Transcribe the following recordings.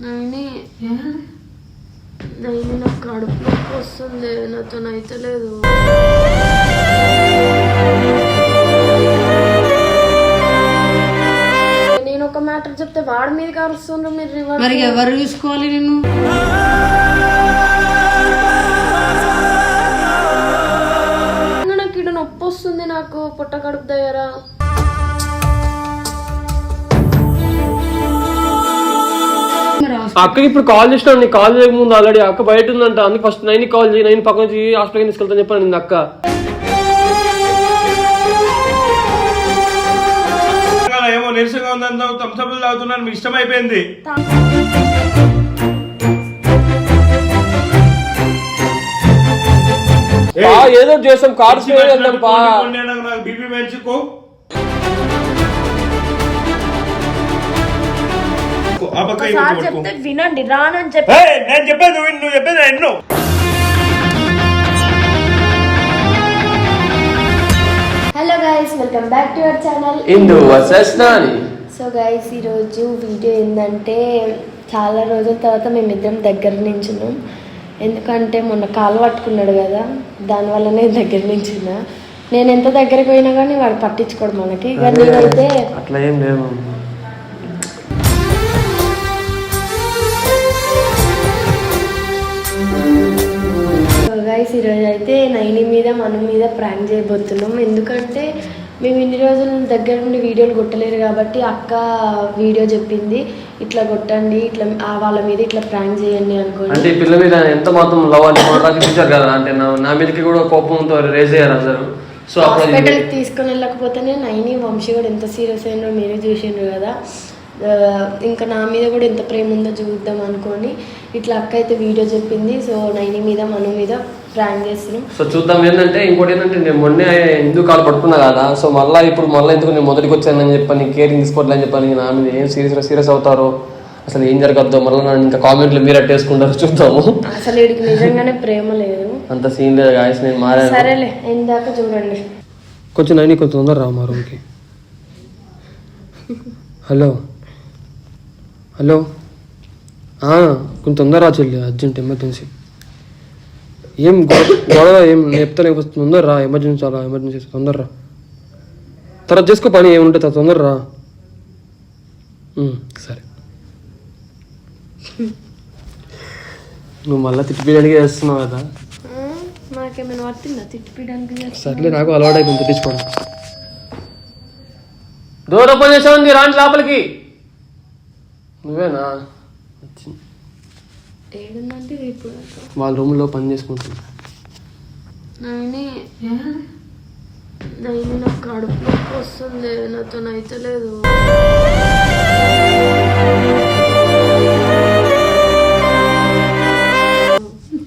నైని నైని నాకు కడుపు నొప్పి వస్తుంది నాతో అయితే లేదు నేను ఒక మ్యాటర్ చెప్తే వాడి మీద కరుస్తుండ్రు మీరు రివర్స్ మరి ఎవరు చూసుకోవాలి నిన్ను? నాకు ఇక్కడ నొప్పి వస్తుంది నాకు పుట్ట కడుపు దగ్గర. అక్కకి ఇప్పుడు కాల్ చేసిన నీకు కాల్ చేయక ముందు ఆల్రెడీ అక్క బయట ఉందంట అందుకు ఫస్ట్ నైన్ కాల్ చేయి నైన్ పక్కన నుంచి హాస్పిటల్కి తీసుకెళ్తాను చెప్పాను నిన్న అక్క ఏమో నీరసంగా ఉందని తంసపులు తాగుతున్నాను మీ ఇష్టం అయిపోయింది ఏదో చేస్తాం కార్ వెళ్దాం పా నాకు బీపీ పెంచుకో. ఒకసారి. చెప్తే వినండి రానని చెప్పి నేను చెప్పేది నువ్వు విను, నువ్వు చెప్పేది నేను విన్ను. Hello guys welcome back to our channel Indu versus Nani so guys ఈరోజు వీడియో ఏంటంటే చాలా రోజుల తర్వాత మేమిద్దరం దగ్గర నించున్నాం. ఎందుకంటే మొన్న కాలు పట్టుకున్నాడు కదా దానివల్లనే దగ్గర నించున్నా. నేను ఎంత దగ్గరికి పోయినా కానీ వాడు పట్టించుకోడు మనకి. ఇక నేనైతే అట్లా ఏం లేదు గైస్ ఈరోజు అయితే నైని మీద మన మీద ప్రాంక్ చేయబోతున్నాం. ఎందుకంటే మేము ఇన్ని రోజులు దగ్గర నుండి వీడియోలు కొట్టలేరు కాబట్టి అక్క వీడియో చెప్పింది ఇట్లా కొట్టండి ఇట్లా వాళ్ళ మీద ఇట్లా ప్రాంక్ చేయండి అనుకోండి అంటే పిల్ల మీద ఎంత మాత్రం లవ్ అని చూపించారు కదా అంటే నా మీదకి కూడా కోపంతో రేజ్ అయ్యారు అందరు. సో హాస్పిటల్కి తీసుకొని వెళ్ళకపోతేనే నైని వంశీ కూడా ఎంత సీరియస్ అయినో మీరే చూసిండ్రు కదా. ఇంకా నా మీద కూడా ఎంత ప్రేమ ఉందో చూద్దాం అనుకోని ఇట్లా అక్క అయితే వీడియో చెప్పింది. సో నైని మీద మన మీద చేస్తున్నాం. సో చూద్దాం ఏంటంటే ఇంకోటి ఏంటంటే నేను మొన్నే ఎందుకు కాలు పట్టుకున్నా కదా సో మళ్ళీ ఇప్పుడు మళ్ళీ ఎందుకు నేను మొదటికి వచ్చానని చెప్పని కేరింగ్ తీసుకోవట్లేని చెప్పని నా మీద ఏం సీరియస్ సీరియస్ అవుతారో అసలు ఏం జరగద్దో మళ్ళీ నన్ను ఇంకా కామెంట్లు మీరు అట్టేసుకుంటారు చూద్దాము. అసలు వీడికి నిజంగానే ప్రేమ లేదు. అంత సీన్ లేదు గాయస్ నేను మారాను. సరేలే ఇందాక చూడండి. కొంచెం నైని కొంచెం తొందర రా మా రూమ్కి హలో. హలో. ఆ, కొంచెం తొందర రా చెల్లి అర్జెంట్ ఎమర్జెన్సీ. ఏం గొడవ ఏం కొంచెం తొందర రా ఎమర్జెన్సీ చాలా ఎమర్జెన్సీ తొందర రా తర్వాత చేసుకో పని ఏముంటుంది తర్వాత తొందర రా సరే. నువ్వు మళ్ళీ తిప్పిపీయడానికి చేస్తున్నావు కదా. ఆ, నాకేమైనా పడుతుందా తిట్టిపీయడానికి సర్లే నాకు అలవాటు అయిపోయింది తిట్టించుకోండి డోర్ ఓపెన్ ఉంది రాండి లోపలికి. నువ్వేనా. ఏడుందంటే ఇప్పుడు వాళ్ళ రూమ్లో పని చేసుకుంటుంది నైని నైని నాకు కడుపు నొప్పి వస్తుంది. నాతో అయితే లేదు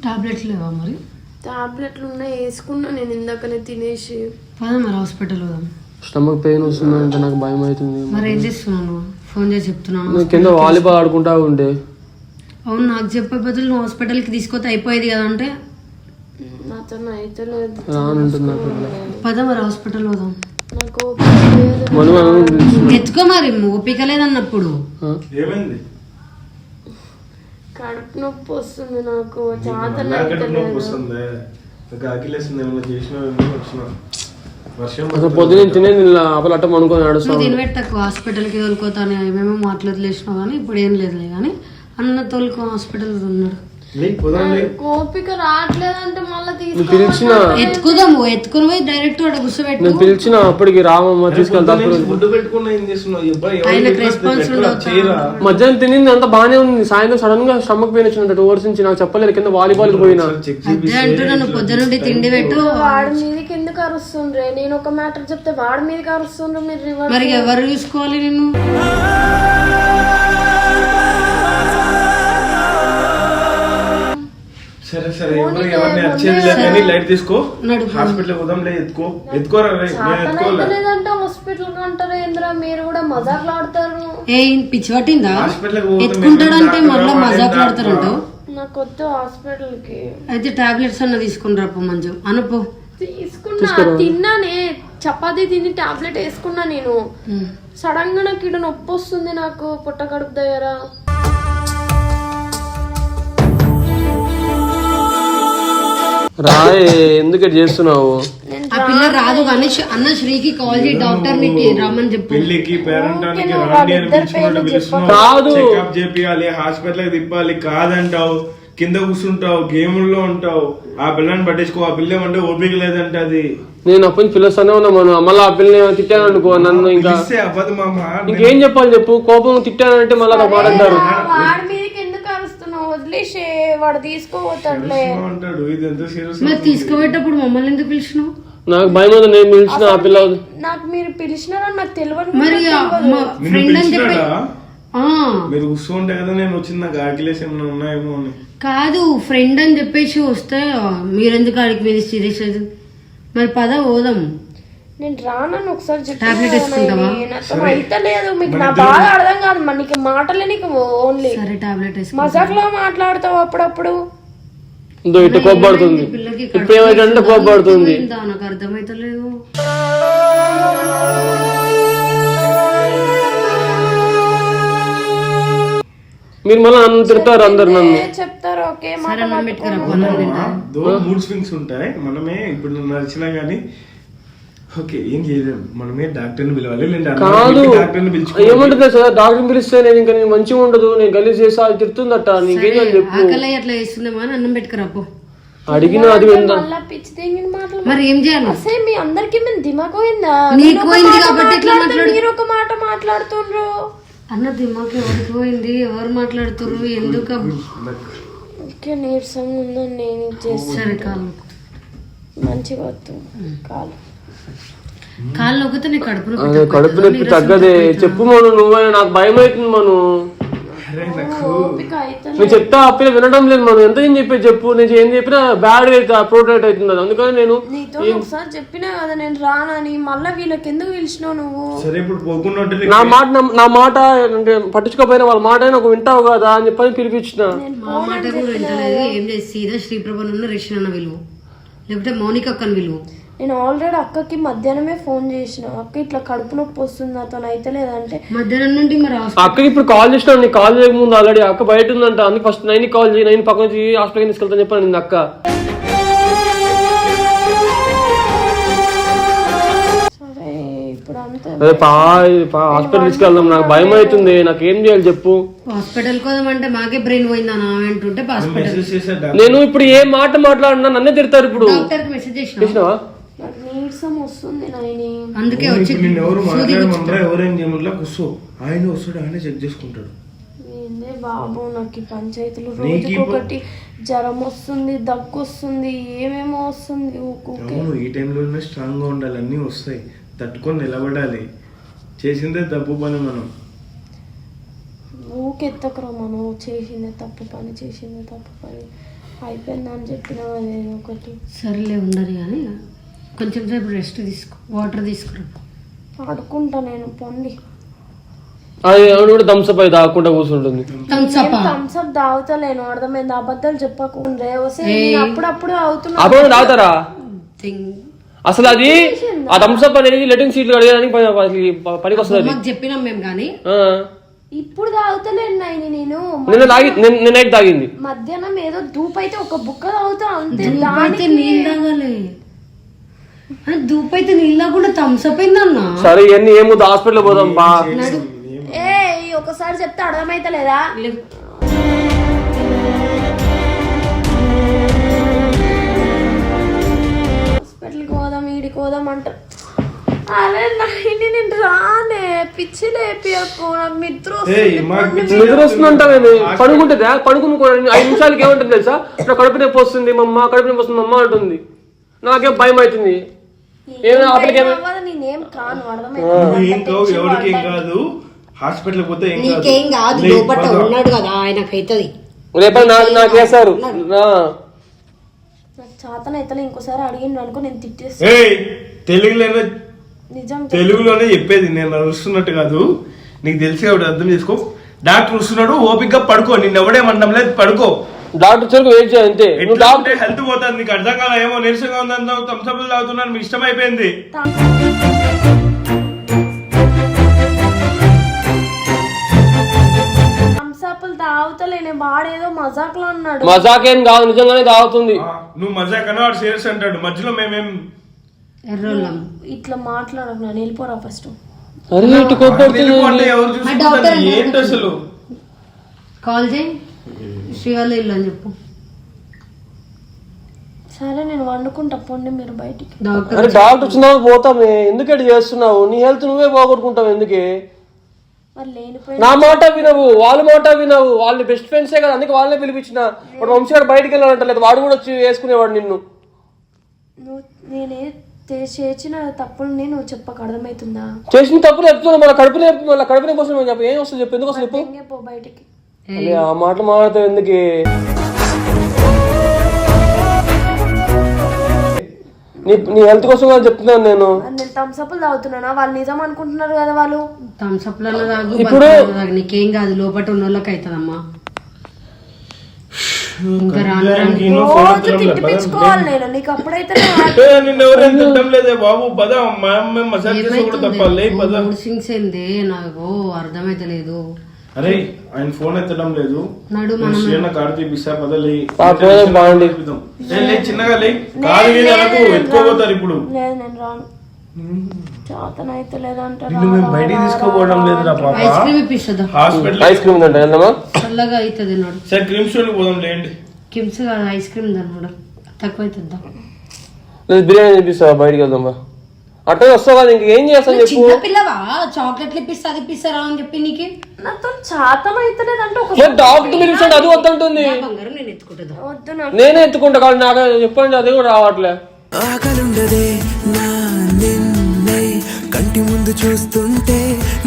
టాబ్లెట్లు లేవా మరి? టాబ్లెట్లు ఉన్నాయి వేసుకున్నా నేను ఇందాకనే తినేసి. పద మరి హాస్పిటల్ పోదాం. స్టమక్ పెయిన్ వస్తుందంటే నాకు భయం అవుతుంది. మరి ఏం చేస్తున్నాను ఫోన్ చేసి చెప్తున్నాను నేను కింద వాలీబాల్ ఆడుకుంటా ఉండే. అవును నాకు చెప్పే బదులు నువ్వు హాస్పిటల్కి తీసుకొస్తే అయిపోయేది కదా అంటే? నాతో అయితే లేదు. రానుంటుంది నాకు. పద మరి హాస్పిటల్ పోదాం. నాకు లేదు. ఎత్తుకో మరి ఓపిక లేదన్నప్పుడు? ఏమైంది? కడుపు నొప్పి వస్తుంది నాకు చాతన లేదు వస్తుంది. ఏమైనా చేసినా వచ్చిన. అసలు పొద్దున తినే అనుకొని నడుస్తాను హాస్పిటల్కి ఏమేమో మాటలు వదిలేసినావు కానీ ఇప్పుడు ఏం లేదులే కానీ అన్న తోలుకో హాస్పిటల్ ఉన్నాడు. లే, పోదాం లే. ఓపిక రావట్లేదంటే మళ్ళీ పిలిచిన. ఎత్తుకుదాము ఎత్తుకుని పోయి డైరెక్ట్ వాడు కూర్చోబెట్టు నేను పిలిచిన అప్పటికి రామమ్మ తీసుకెళ్తా ఆయనకు రెస్పాన్స్ మధ్యాహ్నం తినింది అంత బాగానే ఉంది. సాయంత్రం సడన్గా స్టమక్ పెయిన్ వచ్చింది టూ అవర్స్ నుంచి నాకు చెప్పలేదు. కింద వాలీబాల్ పోయినా. అంటున్నాను పొద్దు నుండి తిండి పెట్టు. వాడి మీదకి ఎందుకు అరుస్తుండ్రే. నేను ఒక మ్యాటర్ చెప్తే వాడి మీదకి అరుస్తుండ్రు మీరు మరి ఎవరు చూసుకోవాలి నేను సరే సరే ఎవరు ఎవరిని వచ్చేది లేదు కానీ లైట్ తీసుకో. హాస్పిటల్ పోదాం లే ఎత్తుకో. ఎత్తుకోరా రే, నేను ఎత్తుకోలే లేదంటే హాస్పిటల్ అంటారు ఏంద్రా మీరు కూడా మజాకులు ఆడతారు ఏ పిచ్చి పట్టిందా హాస్పిటల్కి పోతే ఎత్తుకుంటాడంటే మళ్ళీ డాక్టర్ మజాక్ డాక్టర్ ఆడతారంటావు నాకు వద్దు హాస్పిటల్కి అయితే టాబ్లెట్స్ అన్న తీసుకుని రాపో మంచు అనుపో. తీసుకున్నా తిన్నానే. చపాతీ తిని టాబ్లెట్ వేసుకున్నా నేను. సడన్గా నాకు ఇక్కడ నొప్పి వస్తుంది నాకు పుట్ట కడుపు దగ్గర. రాయే ఎందుకు చేస్తున్నావు? ఆ పిల్ల రాదు కానీ అన్న శ్రీకి కాల్ చేయి డాక్టర్ నీకు రమ్మని చెప్పు. పెళ్ళికి పేరెంటానికి రాండి అని పేర్లు పిలుస్తున్నావు. కాదు. చెకప్ చేపియాలి హాస్పిటల్ తిప్పాలి కాదంటావు. కింద కూర్చుంటావు గేముల్లో ఉంటావు. ఆ పిల్లని పట్టించుకో ఆ పిల్ల ఏమంటే ఓపిక లేదంటే అది. నేను అప్పటి నుంచి పిలుస్తానే ఉన్నా మనం. మళ్ళీ ఆ పిల్లని తిట్టాను అనుకో నన్ను ఇంకా అవ్వదు మామ ఇంకేం చెప్పాలి చెప్పు? కోపం తిట్టానంటే మళ్ళీ నాకు మాట్లాడతారు వదిలేసే వాడు తీసుకోపోతాడులే అంటాడు ఇది ఎంత సీరియస్ మరి తీసుకుపోయేటప్పుడు మమ్మల్ని ఎందుకు పిలిచినావు? నాకు భయం ఉంది నేను పిలిచిన ఆ పిల్ల నాకు మీరు పిలిచినారని నాకు తెలియదు. మరి నిన్ను ఫ్రెండ్ అని చెప్పి పిలిచినాడా? ఆ, మీరు కూర్చుంటే కదా నేను వచ్చింది నాకు ఆకిలేసి ఏమైనా ఉన్నాయేమో అని. కాదు ఫ్రెండ్ అని చెప్పేసి వస్తే మీరెందుకు ఆడికి మీద సీరియస్ అవుతుంది? మరి పద పోదాం. నేను రానని ఒకసారి చెప్పి. టాబ్లెట్ వేసుకుంటావా? నాతో అయితే లేదు. మీకు నా బాధ అర్థం కాదు మరి. నీకు మాటలే నీకు ఓన్లీ సరే టాబ్లెట్ వేసుకో. మజాక్లో మాట్లాడతావు అప్పుడప్పుడు? ఇందో ఇటు కోప్పడుతుంది. పిల్లకి ఇప్పుడు ఇందా నాకు అర్థమైతలేదు. మీరు మళ్ళీ నన్ను తిడతారు అందరు నన్ను. చెప్తారు. ఓకే అన్నం మూడ్ స్వింగ్స్ ఉంటాయి. మనమే ఇప్పుడు నడిచినా గానీ ఓకే ఏం చేయలేము మనమే డాక్టర్ని పిలవాలి. లేదా కాదు. డాక్టర్ని పిలుచుకోవాలి. ఏమంటుంది సార్ డాక్టర్ పిలిస్తే నేను ఇంకా నేను మంచిగా ఉండదు. నేను గలీజ్ చేస్తా అది తిడుతుందట నీకేం అని చెప్పు. ఆకలి అట్లా వేస్తుందేమో అని అన్నం పెట్టుకురా పో. అడిగినా అది విందా? మరి ఏం చేయాలి అసే మీ అందరికి మేము దిమాగ్ పోయిందా? నీకు పోయింది కాబట్టి మాట్లాడు. మీరు ఒక మాట మాట్లాడుతుండ్రు. అన్న ఎవరికి పోయింది? ఎవరు మాట్లాడుతుర్రు? ఎందుకు నీరసంగా ఉందని నేను చేస్తాను మంచిగా కాలు. కాళ్ళు కడుపులో అదే కడుపు నొప్పి తగ్గదే. చెప్పు మను నువ్వే నాకు భయం అవుతుంది మను నాకు నేను చెప్తా పిల్ల వినడం లేదు మనం. ఎంత ఏం చెప్పి చెప్పు. నేను ఏం చెప్పినా బ్యాడ్ అయితే ప్రోటెక్ట్ అవుతుంది అది అందుకని నేను నీతో ఒకసారి చెప్పినా కదా నేను రానని. మళ్ళీ వీళ్ళకి ఎందుకు పిలిచినావు నువ్వు? సరే ఇప్పుడు పోకుండా ఉంటే నా మాట నా- నా మాట అంటే పట్టించుకోపోయినా వాళ్ళ మాట అయినా ఒక వింటావు కదా అని చెప్పని పిలిపించిన. మా మాట కూడా వింటలేదు. ఏం చేసి? సీదా శ్రీప్రభను రేషన్ అన్న విలువ. లేకపోతే మౌనిక అక్కని విలువ. నేను ఆల్రెడీ అక్కకి మధ్యాహ్నమే ఫోన్ చేసిన. అక్క ఇట్లా కడుపు నొప్పి వస్తుంది నాతో అయితే లేదంటే మధ్యాహ్నం నుండి మరి హాస్పిటల్ అక్కకి ఇప్పుడు కాల్ చేసిన నీకు కాల్ చేయక ముందు ఆల్రెడీ అక్క బయట ఉందంట అందుకు ఫస్ట్ నైన్ కాల్ చేయి నైన్ పక్కన నుంచి హాస్పిటల్కి తీసుకెళ్తాను చెప్పాను నిన్న అక్క హాస్పిటల్ తీసుకెళ్దాం నాకు భయం అవుతుంది నాకు ఏం చేయాలి చెప్పు. హాస్పిటల్ కోదామంటే మాకే బ్రెయిన్ పోయిందని అంటుంటే హాస్పిటల్. నేను ఇప్పుడు ఏ మాట మాట్లాడినా నన్నే తిడతారు ఇప్పుడు. మెసేజ్ చేసిన? చేసినావా? నీరసం వస్తుంది నాయని. అందుకే వచ్చి నిన్ను ఎవరు మాట్లాడమన్నా ఎవరేం చేయమన్నా కూర్చో. ఆయన వస్తాడు ఆయన చెక్ చేసుకుంటాడు. ఏందే బాబు నాకు ఈ పంచాయతీలు నీకు ఈ రోజుకొకటి జ్వరం వస్తుంది దగ్గు వస్తుంది ఏమేమో వస్తుంది ఊకే అవును ఈ టైంలోనే స్ట్రాంగ్గా ఉండాలి అన్నీ వస్తాయి. తట్టుకొని నిలబడాలి. చేసిందే తప్పు పని మనం. ఊకే ఎత్తకరా మనం చేసిందే తప్పు పని చేసిందే తప్పు పని. అయిపోయిందా అని చెప్పిన అదే ఒకటి. సరేలే ఉండరు కానీ కొంచెం సేపు రెస్ట్ తీసుకో వాటర్ తీసుకురా. ఆడుకుంటా నేను పొండి. అది ఆవిడ కూడా థమ్స్అప్ అయి దాక్కుండా కూర్చుంటుంది. థమ్స్అప్ థమ్స్అప్ తాగుతలేను అర్థమైంది? అబద్ధాలు నేను అప్పుడప్పుడు అవుతున్నా అప్పుడు తాగుతారా అసలు అది ఆ థమ్స్అప్ అనేది లెటింగ్ సీట్లు పని- పనికి వస్తుంది చెప్పినాం మేము కానీ. ఆ. ఇప్పుడు తాగుతలేను నాయని నేను. నిన్న తాగి నిన్న తాగింది మధ్యాహ్నం ఏదో ధూప్ అయితే ఒక బుక్క తాగుతా అంతే. అయితే నీళ్ళు తాగాలి. ధూప్ అయితే నీళ్ళు థమ్స్అప్ అయిందన్నా. సరే ఇవన్నీ ఏముంది హాస్పిటల్ పోదాం బా. ఏ ఒకసారి చెప్తే అర్థమైతలేదా? హాస్పిటల్కి పోదాం ఈడికి పోదాం అంటారు అరే నాయని నేను రానే పిచ్చి లేపియకు నిద్ర ఏయ్, వస్తుంది మాకు పిచ్చి నిద్ర వస్తుందంటావేంది పడుకుంటుందా? పడుకుని కూడా ఐదు నిమిషాలకి ఏమంటుంది తెలుసా? నా కడుపు నొప్పి వస్తుంది మమ్మ కడుపు నొప్పి వస్తుంది మమ్మ అంటుంది. నాకేం భయం అవుతుంది? నేనేం కాను ఏం కావు ఎవరికి ఏం కాదు హాస్పిటల్ పోతే ఏం కాదు. నీకేం కాదు లే, లోపల పద. ఉన్నాడు కదా ఆయనకు అవుతుంది రేపు నాకు నాకు వేస్తారు నా. నాకు చేతన అయితే ఇంకోసారి అడిగిండు అనుకో నేను తిట్టేస్తాను ఏయ్ తెలుగులోనే నిజం తెలుగులోనే చెప్పేది నేను అరుస్తున్నట్టు కాదు. నీకు తెలిసి అర్థం చేసుకో. డాక్టర్ వస్తున్నాడు ఓపిక పడుకో నిన్ను ఎవడేమనడం లేదు పడుకో. డాక్టర్ వచ్చారు వెయిట్ చేయాలి అంతే నువ్వు డాక్టర్ హెల్త్ పోతుంది నీకు అర్థం కాల ఏమో నీరసంగా ఉందని థమ్స్అప్ తాగుతున్నాను మీకు ఇష్టం అయిపోయింది. తాగుతలేనే వాడేదో మజాక్లో అన్నాడు మజాకేం కాదు నిజంగానే తాగుతుంది. నువ్వు మజా కన్నా వాడు సీరియస్ అంటాడు మధ్యలో మేమేం ఎర్రోళ్ళం. ఇట్లా మాట్లాడకు నేను వెళ్ళిపోరా ఫస్ట్. అరే ఇటు ఎవరు చూసుకుంటారు ఏంటి అసలు? కాల్ చేయి. ఇల్లు అని చెప్పు. సరే నేను వండుకుంటా పోండి మీరు బయటికి. డాక్టర్ అరే డాక్టర్ వచ్చినావు పోతామే. ఎందుకు ఇట్లా చేస్తున్నావు? నీ హెల్త్ నువ్వే పోగొట్టుకుంటావు ఎందుకే? మరి నా మాట వినవు. వాళ్ళ మాట వినవు. వాళ్ళు బెస్ట్ ఫ్రెండ్సే కదా అందుకే వాళ్ళనే పిలిపించిన. వాడు వంశీ గారు బయటికి వెళ్ళాలంటలేదు వాడు కూడా వచ్చి వేసుకునేవాడు నిన్ను. నువ్వు నేనే తే- చేసిన తప్పుల్ని నువ్వు చెప్పక అర్థమవుతుందా? చేసిన తప్పులు చెప్తున్నా. మళ్ళీ కడుపునే మళ్ళీ కడుపునే కోసం చెప్పు? ఏం వస్తుంది చెప్పు? ఎందుకు వస్తుంది చెప్పు? ఇంకే పో బయటికి. ఆ మాటలు మాట్లాడతావు ఎందుకు? నీ నీ హెల్త్ కోసం కదా చెప్తున్నాను నేను. నేను థమ్స్అప్లు తాగుతున్నానా? వాళ్ళు నిజం అనుకుంటున్నారు కదా వాళ్ళు. థమ్స్అప్లలో తాగు ఇప్పుడు- నీకేం కాదు లోపల ఉన్న వాళ్ళకి అవుతుందమ్మా ఇంకా రాను రాను. నేను ఫోన్ రోజు ఎత్తడం లేదు. తిట్టిపించుకోవాలి నేను నీకు అప్పుడైతే నిన్ను ఎవరేం లేదే బాబు? పద మా అమ్మ మసాజ్ చేసి కూడా తప్ప లే పద. మూడు సింగ్స్ ఏంది? నాకు అర్థమైతలేదు. అరే ఆయన ఫోన్ ఎత్తడం లేదు. నడు నేను శ్రీయన్న కారు తీపిస్తా పద లే. చిన్నగా లే కారు మీద నాకు ఎత్తుకోపోతారు ఇప్పుడు. బయటికి తీసుకోపోవడం లేదురా పాప. ఐస్ క్రీమ్ హాస్పిటల్ ఐస్ చల్లగా అవుతుంది నాడు. సరే క్రీమ్ స్టోర్ పోదాం లేండి కిమ్స్ కాదు ఐస్ క్రీమ్ దాని తక్కువ అవుతుందా లేదు బిర్యానీ తినిపిస్తావా? బయటికి వెళ్దామా అట్టే వస్తావు కదా ఇంకేం చేస్తాను చెప్పు. చిన్న పిల్లవా? చాక్లెట్లు ఇప్పిస్తా అది ఇప్పిస్తారా అని చెప్పి నీకు. నాతో చేతం అయితే లేదంటే ఒక డాక్టర్ పిలిపించండి? అది వద్దంటుంది. బంగారం నేను ఎత్తుకుంటుందా? వద్దు నాకు. నేనే ఎత్తుకుంటా కానీ నాకు చెప్పండి అది కూడా రావట్లే. ఆకలుండదే నా నిన్నే కంటి ముందు చూస్తుంటే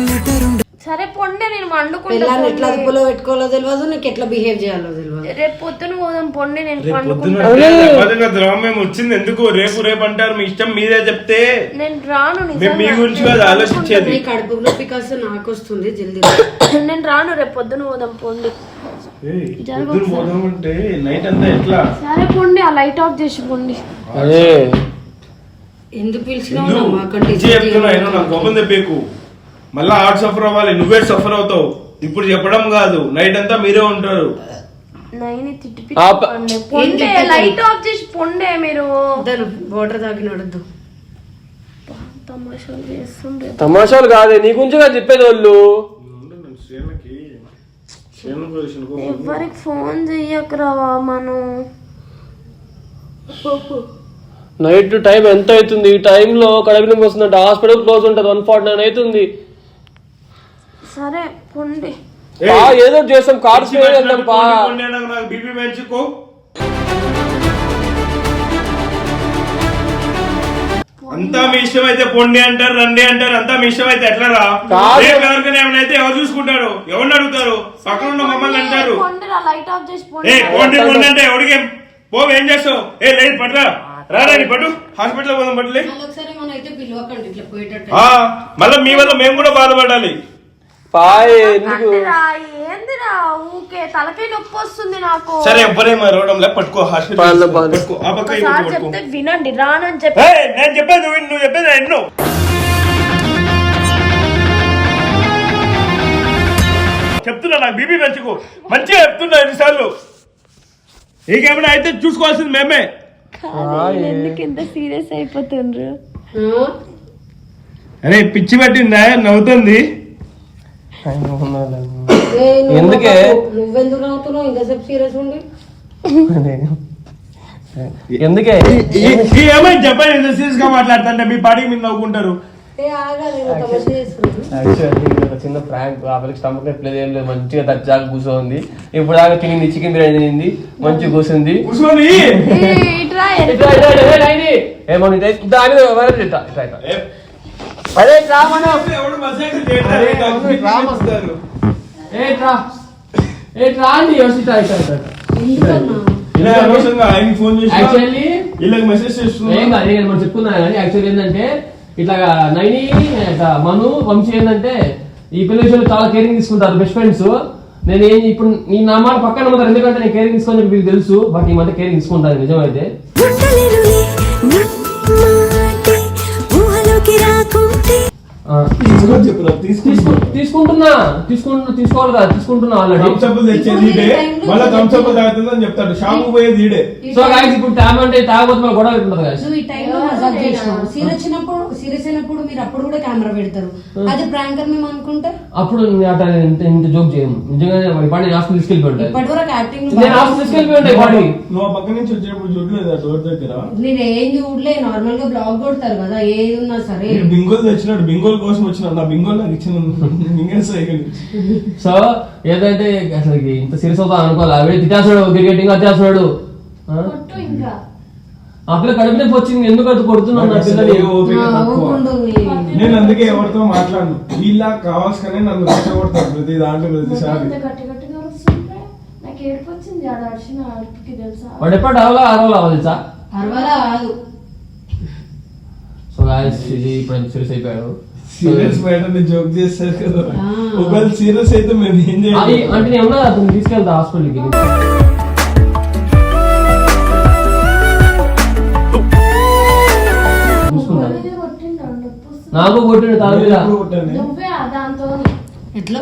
నిద్రుండ సరే పొండే నేను వండుకుంటా పిల్లల్ని ఎట్లా అదుపులో పెట్టుకోవాలో తెలియదు నీకు ఎట్లా బిహేవ్ చేయాలో తెలియదు. రేపు పొద్దున పోదాం పొండి నేను పొద్దున్న పండుకుంటా ద్రవం మేము వచ్చింది ఎందుకు? రేపు రేపు అంటారు మీ ఇష్టం మీదే చెప్తే నేను రాను మీ. గురించి కాదు ఆలోచించేది. నీ కడుపు నొప్పి కాస్త నాకు వస్తుంది జల్దీ నేను రాను రేపు పొద్దున పోదాం పొండి. ఏయ్, పొద్దున్న పోదాం అంటే నైట్ అంతా ఎట్లా? సరే పొండి ఆ లైట్ ఆఫ్ చేసి పొండి. అదే. ఎందుకు అయినా నాకు కోపం తెప్పేకు మళ్ళా ఆర్ట్ సఫర్ అవ్వాలి నువ్వే సఫర్ అవుతావు. ఇప్పుడు చెప్పడం కాదు నైట్ అంతా మీరే ఉంటారు. నైని తిట్టి ఆ ప- పొండే. లైట్ ఆఫ్ చేసి పొండే మీరు. వాటర్ తాగి నడద్దు తమాషాలు చేస్తుండే. తమాషాలు కాదే నీ గురించి కదా చెప్పేది వాళ్ళు. ఎవరికి ఫోన్ చెయ్యకరా మనం? నైట్ టైం ఎంత అవుతుంది? ఈ టైంలో కడుపు నొప్పి వస్తుందంట హాస్పిటల్ క్లోజ్ ఉంటుంది వన్ ఫార్టీ నైన్ అవుతుంది. సరే పొండి పా, ఏదో చేస్తాం కార్ స్పీడ్ వెళ్దాం పా నాకు బీపీ పెంచుకో అంతా మీ ఇష్టం అయితే పొండి అంటారు రండి అంటారు అంతా మీ ఇష్టం అయితే ఎట్లా రా కాదు. ఏమైనా ఎవరు చూసుకుంటారు ఎవరిని అడుగుతారు పక్కన ఉన్న మమ్మల్ని అంటారు పొండిరా లైట్ ఆఫ్ చేసి ఏ పొండి పోండి పోండి అంటే ఎవడికి పో ఏం చేస్తావు ఏ లేదు పట్రా రారా నీ పట్టు హాస్పిటల్ పోదాం పట్టులే మళ్ళీ ఒకసారి మనం అయితే పిలవకండి ఇట్లా పోయేటట్టు ఆ, మళ్ళా మీ వల్ల మేము కూడా బాధపడాలి పాయ్ ఎందుకు? ఏందిరా ఏందిరా ఊకే తలకాయ నొప్పి వస్తుంది నాకు. సరే ఎవ్వరేమో రోడంలో పట్టుకో హాస్పిటల్ బాధ, బాధ. పట్టుకో ఆ పక్క ఈ ఒకసారి పక్క పట్టుకో. చెప్తే వినండి రానని చెప్పి ఏయ్, నేను చెప్పేది నువ్వు విను, నువ్వు చెప్పేది చెప్తున్నా నాకు బీపీ పెంచుకో. మంచిగా చెప్తున్నా ఎన్నిసార్లు. నీకేమైనా అయితే చూసుకోవాల్సింది మేమే. కానీ ఎందుకు ఇంత సీరియస్ అయిపోతుండ్రు? అరే పిచ్చి పట్టిందా? నవ్వుతుంది. ఎందుకే? నవ్వకు. నువ్వెందుకు నవ్వుతున్నావు ఇంతసేపు సీరియస్ ఉండి ఎందుకే ఏమైంది చెప్పండి ఇంత సీరియస్గా మాట్లాడుతుంటే మీ పాటికి మీరు నవ్వుకుంటారు? చిన్న ప్రాంక్ ఆ పిల్లకి స్టమక్ లేదు ఏం లేదు మంచిగా దచ్చాక కూర్చోంది. ఇప్పుడు దాకా తినింది చికెన్ బిర్యానీ తినింది. మంచిగా కూర్చుంది. ఏమో టైప్ దాని అరే ఇట్లా మనం ఎవడు మసాజ్ చేయట్లేదు, అరే, నాకు అవును, పిచ్చి రామ. పెంచుతారు. ఏ ఇట్లా. ఏ ఇట్లా అండి వచ్చి ఇట్లా, ఇట్లా, ఇట్లా. ఎందుకన్నా ఇలా అనవసరంగా ఆయనకి ఫోన్ చేసి యాక్చువల్లీ వీళ్ళకి మెసేజ్ ఏం చేస్తున్నా కాదు నేను మనం చెప్పుకున్నాను కానీ యాక్చువల్లీ ఏంటంటే ఇట్లా నైని ఇట్లా మను వంశీ ఏంటంటే ఈ పిల్ల విషయంలో చాలా కేరింగ్ తీసుకుంటారు బెస్ట్ ఫ్రెండ్స్ నేను ఏం ఇప్పుడు నీ నా మాట పక్కన నమ్ముతారు ఎందుకంటే నేను కేరింగ్ తీసుకొని మీకు తెలుసు బట్ ఈ మధ్య కేరింగ్ తీసుకుంటాను నిజమైతే ఉండలేనులే రాకుంటే తీసుకుంటున్నా. తీసుకుంటున్నా తీసుకోవాలి కదా తీసుకుంటున్నా ఆల్రెడీ థమ్స్అప్ తెచ్చేది ఈడే. మళ్ళీ థమ్స్అప్ తాగుతుందని చెప్తాడు. షాపు పోయేది ఈడే. సో గాయస్ ఇప్పుడు ట్యాబ్ అంటే తాగబోతే మన గొడవ ఉంటుంది మజాక్ సీరియస్ అయినప్పుడు సీరియస్ అయినప్పుడు మీరు అప్పుడు కూడా కెమెరా పెడతారు. అది ప్రాంకర్ మేము అనుకుంటే? అప్పుడు ఇంత జోక్ చేయము నిజంగా నేను హాస్పిటల్ తీసుకెళ్ళి ఉంటాను ఇప్పటి వరకు యాక్టింగ్ నేను హాస్పిటల్ తీసుకెళ్ళి ఉంటాయి బాడీ నువ్వు ఆ పక్క నుంచి వచ్చేటప్పుడు చూడలేదు డోర్ దగ్గర? నేను ఏం చూడలే నార్మల్గా బ్లాగ్ కొడతారు కదా ఏది ఉన్నా సరే. వీడు బింగోలు తెచ్చినాడు. బింగోల్ కోసం వచ్చినాడు నా బింగోల్ నాకు ఇచ్చిన బింగల్ సైకిల్ సో ఏదైతే అసలు ఇంత సీరియస్ అవుతా అనుకోవాలి? అవి తిట్టేస్తున్నాడు క్రికెట్ ఇంకా తిట్టేస్తున్నాడు ఆ? కొట్టు ఇంకా. ఆ పిల్ల కడుపు నొప్పి వచ్చింది ఎందుకు అది కొడుతున్నావు నా పిల్లని ఓపిక ఆ, తక్కువ. ఊరుకుండు మీ- నేను అందుకే ఎవరితో మాట్లాడను. వీళ్ళ కావాల్సుకనే నన్ను రెచ్చగొడతారు ప్రతి దాంట్లో ప్రతిసారి వాడు ఎప్పుడు అరవలా అరవలా తెలుసా? కాదు సో గాయస్ ఇది ఇప్పుడు సీరియస్ అయిపోయాడు. సీరియస్ బయట జోక్ చేస్తారు కదా. ఒకవేళ సీరియస్ అయితే మేము ఏం చేయాలి? అంటే నేను ఉన్నా అతను తీసుకెళ్తా హాస్పిటల్కి. నాకు కొట్టిండు దాంతో ఎట్లా?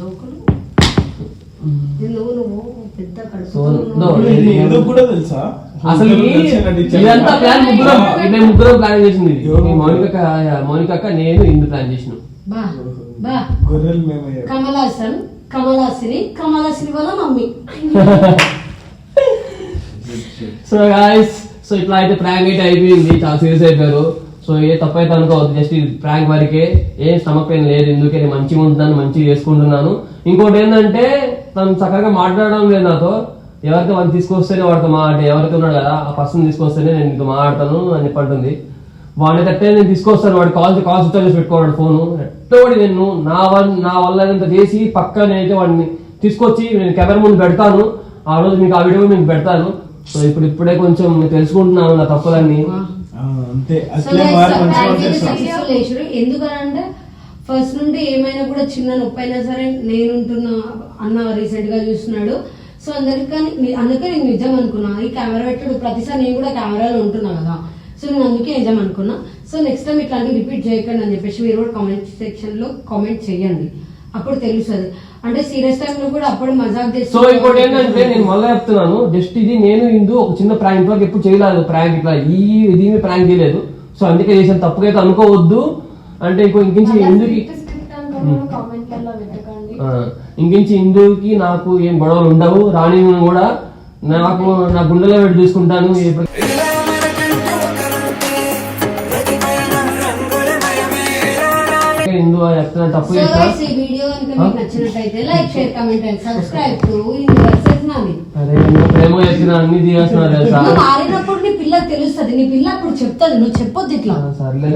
జోకులు? నువ్వు నువ్వు పెద్ద కడుపు కూడా తెలుసా? అసలు. ఇదంతా ప్లాన్ ముగ్గురం. ఇది ముగ్గురం ప్లాన్ చేసింది. మౌనిక అక్క- మౌనిక అక్క నేను ఇందు ప్లాన్ చేసిన. కమలాసన్ కమలాసిని కమలాసిని వల్ల మమ్మీ. సో గాయస్ సో ఇట్లా అయితే ప్రాంక్ అయితే అయిపోయింది. చాలా సీరియస్ అయిపోయారు. సో ఏ తప్పు అయితే అనుకోవద్దు. జస్ట్ ఇది ప్రాంక్ వరకే ఏ స్టమక్ పెయిన్ లేదు. ఎందుకే నేను మంచిగా ఉంటున్నాను మంచిగా చేసుకుంటున్నాను. ఇంకోటి ఏంటంటే తను చక్కగా మాట్లాడడం లేదు నాతో. ఎవరికి వాళ్ళు తీసుకొస్తేనే వాడితో మాట ఎవరైతే ఉన్నాడు కదా ఆ పర్సన్ తీసుకొస్తేనే నేను నీతో మాట్లాడతాను అని చెప్పి అంటుంది. వాడిని తట్టే నేను తీసుకొస్తాను వాడి కాల్ కాల్ స్విచ్ చేసి పెట్టుకోవాడు ఫోన్ ఎట్టోడి నేను నా వల్ల నా వల్ల ఇంత చేసి పక్క నేనైతే వాడిని తీసుకొచ్చి నేను కెమెరా ముందు పెడతాను. ఆ రోజు మీకు ఆ వీడియో మీకు పెడతాను. సో ఇప్పుడు ఇప్పుడే కొంచెం తెలుసుకుంటున్నాను నా తప్పులన్నీ. అంతే. ఫస్ట్ నుండి ఏమైనా కూడా చిన్న నొప్పి అయినా సరే నేనుంటున్నా అన్న రీసెంట్గా చూస్తున్నాడు. సో అందరికీ అందుకే నేను నిజం అనుకున్నా. ఈ కెమెరా పెట్టాడు ప్రతిసారి నేను కూడా కెమెరాలో ఉంటున్నా కదా. సో నేను అందుకే నిజం అనుకున్నా. సో నెక్స్ట్ టైం ఇట్లాంటివి రిపీట్ చేయకండి అని చెప్పేసి మీరు కూడా కామెంట్ సెక్షన్లో కామెంట్ చేయండి. అప్పుడు తెలుస్తుంది. అంటే సీరియస్ టైంలో కూడా అప్పుడు మజాక్ చేస్తూ సో ఇంకోటి ఏంటంటే నేను మళ్ళీ చెప్తున్నాను. జస్ట్ ఇది నేను ఇందు ఒక చిన్న ప్రాంక్ వరకు ఎప్పుడు చేయలేదు. ప్రాంక్ ఇట్లా ఈ ఇది ప్రాంక్ చేయలేదు. సో అందుకే చేసిన తప్పుగా అయితే అనుకోవద్దు. అంటే ఇంకో ఇంకించి ఆ, ఇంకించి ఇందుకి నాకు ఏం గొడవలు ఉండవు. రాణి కూడా నాకు నా గుండెలో పెట్టి చూసుకుంటాను. ఇందు తప్పు ప్రేమ చేసిన అన్ని నీ పిల్లకి తెలుస్తుంది నీ పిల్ల అప్పుడు చెప్తుంది నువ్వు చెప్పొద్దు ఇట్లా. సర్లే